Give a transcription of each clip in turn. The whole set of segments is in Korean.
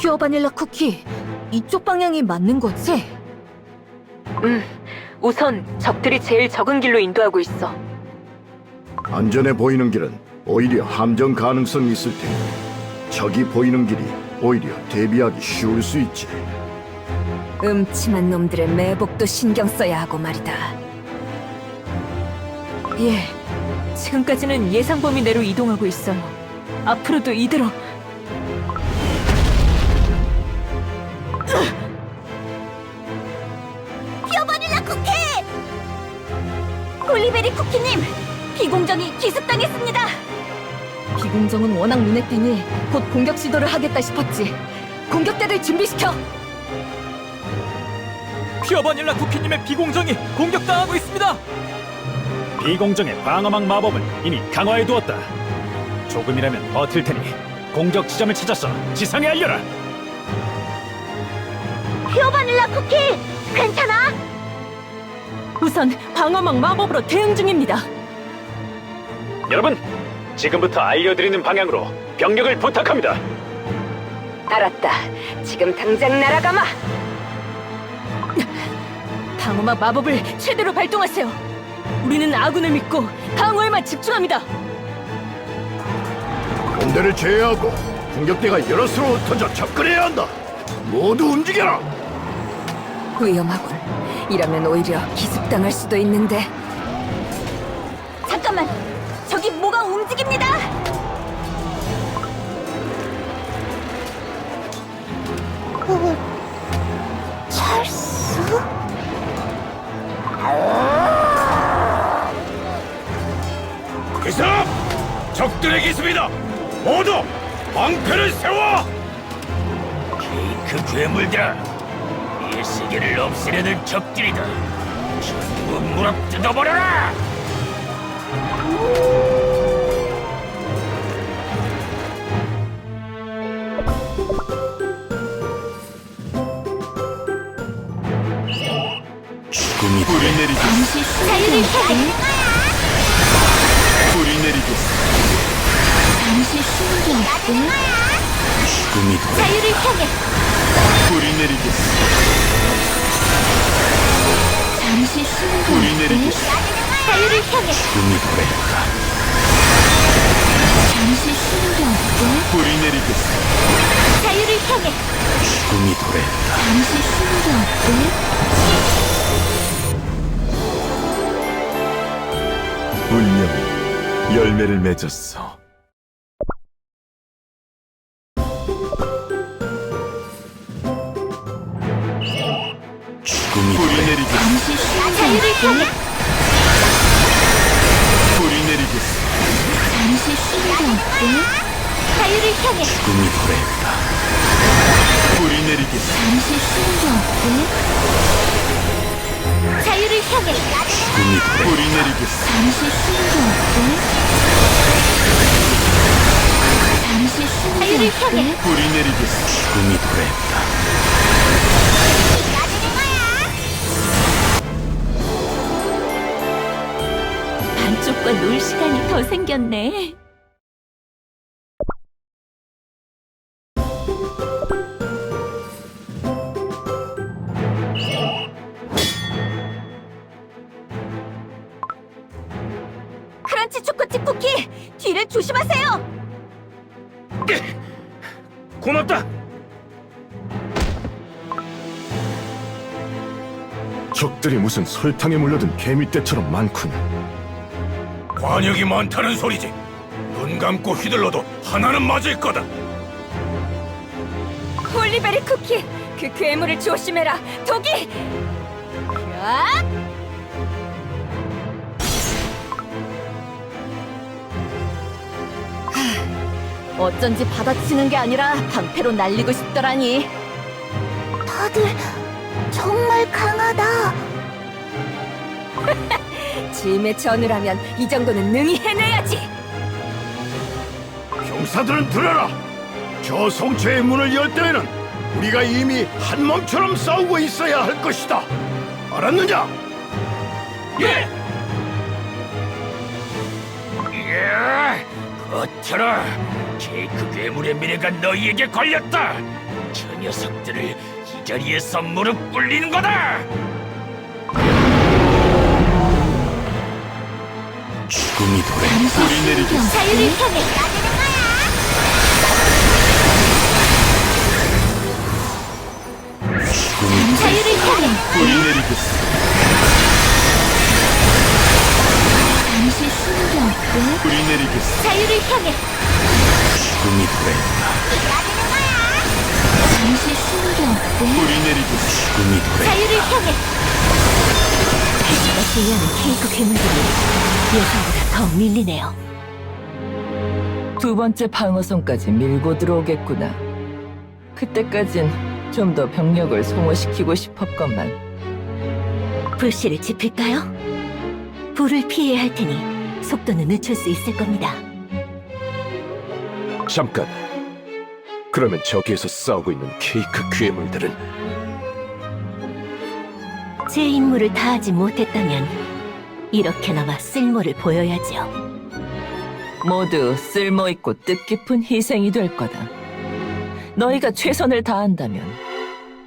퓨어 바닐라 쿠키, 이쪽 방향이 맞는 거지? 음, 우선 적들이 제일 적은 길로 인도하고 있어. 안전해 보이는 길은 오히려 함정 가능성이 있을 테니 적이 보이는 길이 오히려 대비하기 쉬울 수 있지. 음침한 놈들의 매복도 신경 써야 하고 말이다. 예, 지금까지는 예상 범위 내로 이동하고 있어요. 앞으로도 이대로. 기습당했습니다. 비공정은 워낙 눈에 띄니 곧 공격 시도를 하겠다 싶었지. 공격대를 준비시켜. 퓨어 바닐라 쿠키님의 비공정이 공격당하고 있습니다. 비공정의 방어막 마법은 이미 강화해두었다. 조금이라면 버틸 테니 공격 지점을 찾아서 지상에 알려라. 퓨어바닐라 쿠키, 괜찮아? 우선 방어막 마법으로 대응 중입니다. 여러분, 지금부터 알려드리는 방향으로 병력을 부탁합니다. 알았다. 지금 당장 날아가마. 방어막 마법을 최대로 발동하세요. 우리는 아군을 믿고 방어에만 집중합니다. 군대를 제외하고 공격대가 여러 수로 흩어져 접근해야 한다. 모두 움직여라. 위험하군. 이러면 오히려 기습당할 수도 있는데. 잠깐만, 적들의 기습이다! 모두 방패를 세워! 케이크 괴물들아! 이 세계를 없애려는 적들이다! 전부 무릎 뜯어버려라! 향해 죽음이 도래한다. 잠시 쉬는 게 어때? 뿌리 내리겠어. 자유를 향해 죽음이 도래한다. 잠시 쉬는 게 어때? 운명이 열매를 맺었어. 죽음이 내리겠어. 잠시 쉬는 자유를 향해 어때? 자유를 향해 죽음이 도래한다. 뿌리 내리겠어. 잠시 쉬는 게 어때? 자유를 향해 죽음이 도래. 뿌리 내리겠어. 잠시 쉬는 게 어때? 잠시 쉬는 게 어때? 뿌리 내리겠어. 죽음이 도래한다. 반쪽과 놀 시간이 더 생겼네. 조심하세요. 고맙다! 적들이 무슨 설탕에 물려든 개미떼처럼 많군. 관역이 많다는 소리지! 눈 감고 휘둘러도 하나는 맞을 거다! 홀리베리 쿠키 그 괴물을 조심해라 독이 야! 하, 어쩐지 받아치는 게 아니라 방패로 날리고 싶더라니 다들 정말 강하다 짐의 전우라면 이 정도는 능히 해내야지 병사들은 들어라. 저 성체의 문을 열 때에는 우리가 이미 한 몸처럼 싸우고 있어야 할 것이다. 알았느냐? 예! 예! 버텨라! 케이크 괴물의 미래가 너희에게 걸렸다! 녀석들을 이 자리에서 무릎 꿇리는 거다! 죽음이 도래 뿌리 내리기 자유를 죽음이 내리기 잠시 내리기 자유를 향해 죽음이 도래한다 잠시 게 어때? 뿌리 내리기 죽음이 도래 자유를 향해 제가 제의하는 케이크 괴물들이 예상보다 더 밀리네요 두 번째 방어선까지 밀고 들어오겠구나. 그때까진 좀 더 병력을 소모시키고 싶었건만 불씨를 지필까요? 불을 피해야 할 테니 속도는 늦출 수 있을 겁니다 잠깐. 그러면 저기에서 싸우고 있는 케이크 괴물들은 제 임무를 다하지 못했다면 이렇게나마 쓸모를 보여야지요 모두 쓸모있고 뜻깊은 희생이 될 거다. 너희가 최선을 다한다면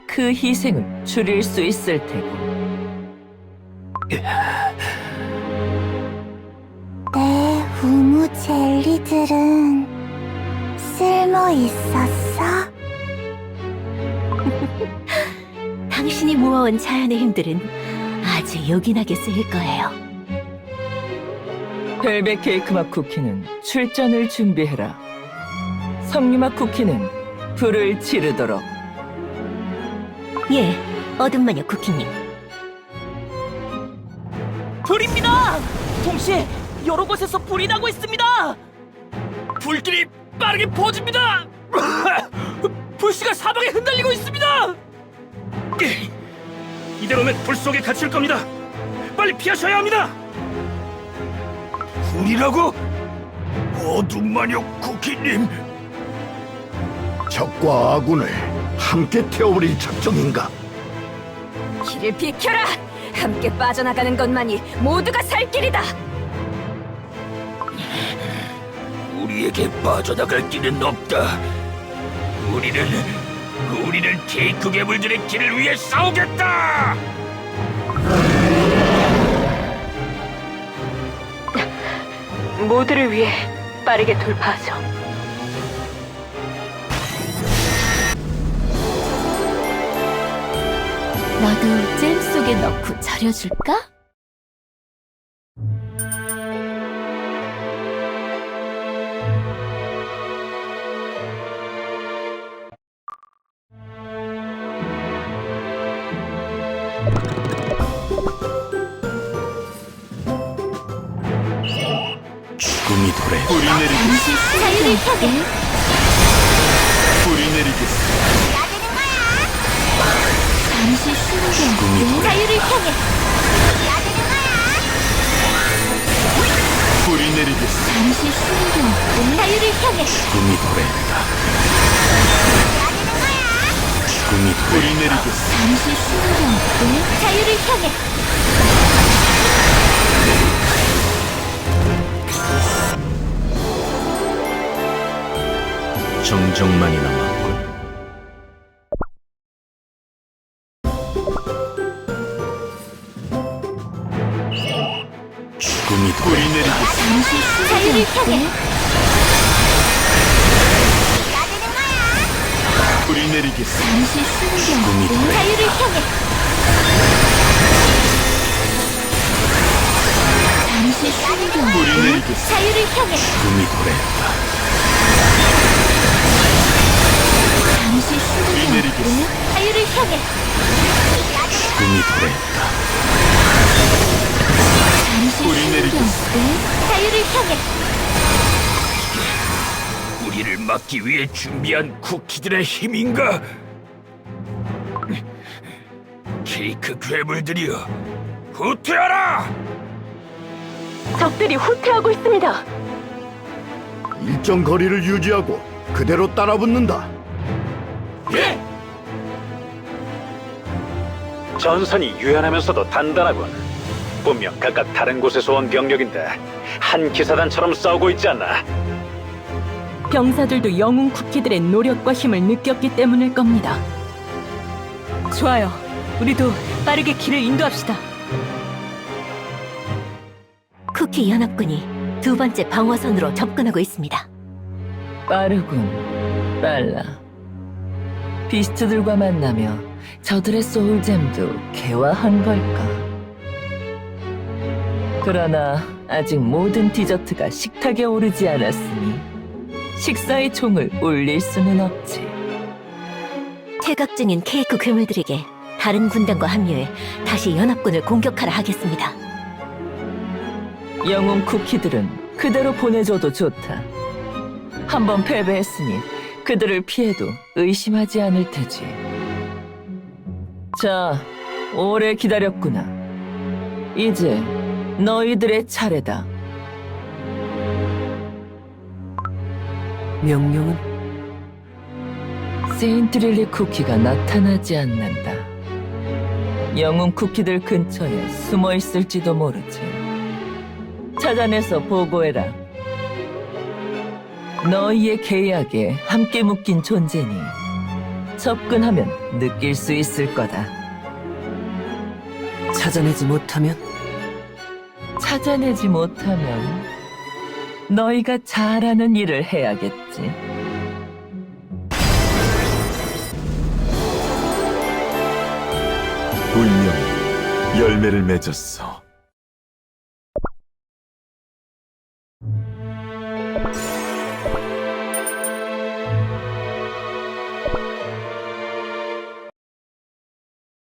그 희생은 줄일 수 있을 테고. 내 우무 젤리들은 쓸모 있었어? 당신이 모아온 자연의 힘들은 아주 요긴하게 쓰일 거예요 벨벳 케이크 맛 쿠키는 출전을 준비해라. 석류 맛 쿠키는 불을 지르도록. 예, 어둠 마녀 쿠키님 불입니다! 동시에 여러 곳에서 불이 나고 있습니다! 불길이 빠르게 퍼집니다. 불씨가 사방에 흔들리고 있습니다. 이대로면 불 속에 갇힐 겁니다. 빨리 피하셔야 합니다. 불이라고? 어둠 마녀 쿠키님 적과 아군을 함께 태워버릴 작정인가? 길을 비켜라! 함께 빠져나가는 것만이 모두가 살 길이다! 우리에게 빠져나갈 길은 없다 우리는 우리는 케이크 괴물들의 길을 위해 싸우겠다 모두를 위해 빠르게 돌파하죠. 너도 잼 속에 넣고 절여줄까? 죽음이 도래 뿌리 내리기 자유를 향해 뿌리 내리기 잠시 쉬는 게 어때? 자유를 향해 뿌리 내리기 잠시 쉬는 게? 자유를 향해 죽음이 도래한다. 죽음이 도래 뿌리 내리기 잠시 쉬는 게? 자유를 향해 정정만이 남았군 죽음이 뿌리 내리기 잠시 쉬는 게 어때? 뿌리 내리기 잠시 게 죽음이 자유를 향해. 잠시 게 뿌리 자유를 향해. 죽음이 도래한다 우리를 막기 위해 준비한 쿠키들의 힘인가? 케이크 괴물들이여 후퇴하라! 적들이 후퇴하고 있습니다. 일정 거리를 유지하고 그대로 따라붙는다. 예! 전선이 유연하면서도 단단하군. 분명 각각 다른 곳에서 온 병력인데 한 기사단처럼 싸우고 있지 않나? 병사들도 영웅 쿠키들의 노력과 힘을 느꼈기 때문일 겁니다. 좋아요. 우리도 빠르게 길을 인도합시다. 쿠키 연합군이 두 번째 방어선으로 접근하고 있습니다. 빠르군, 빨라. 비스트들과 만나며 저들의 소울잼도 개화한 걸까? 그러나 아직 모든 디저트가 식탁에 오르지 않았으니 식사의 총을 울릴 수는 없지. 퇴각 중인 케이크 괴물들에게 다른 군단과 합류해 다시 연합군을 공격하라 하겠습니다. 영웅 쿠키들은 그대로 보내줘도 좋다. 한번 패배했으니 그들을 피해도 의심하지 않을 테지. 자, 오래 기다렸구나. 이제 너희들의 차례다. 명령은? 세인트릴리 쿠키가 나타나지 않는다. 영웅 쿠키들 근처에 숨어 있을지도 모르지. 찾아내서 보고해라. 너희의 계약에 함께 묶인 존재니 접근하면 느낄 수 있을 거다. 찾아내지 못하면? 찾아내지 못하면 너희가 잘하는 일을 해야겠지. 운명이 열매를 맺었어.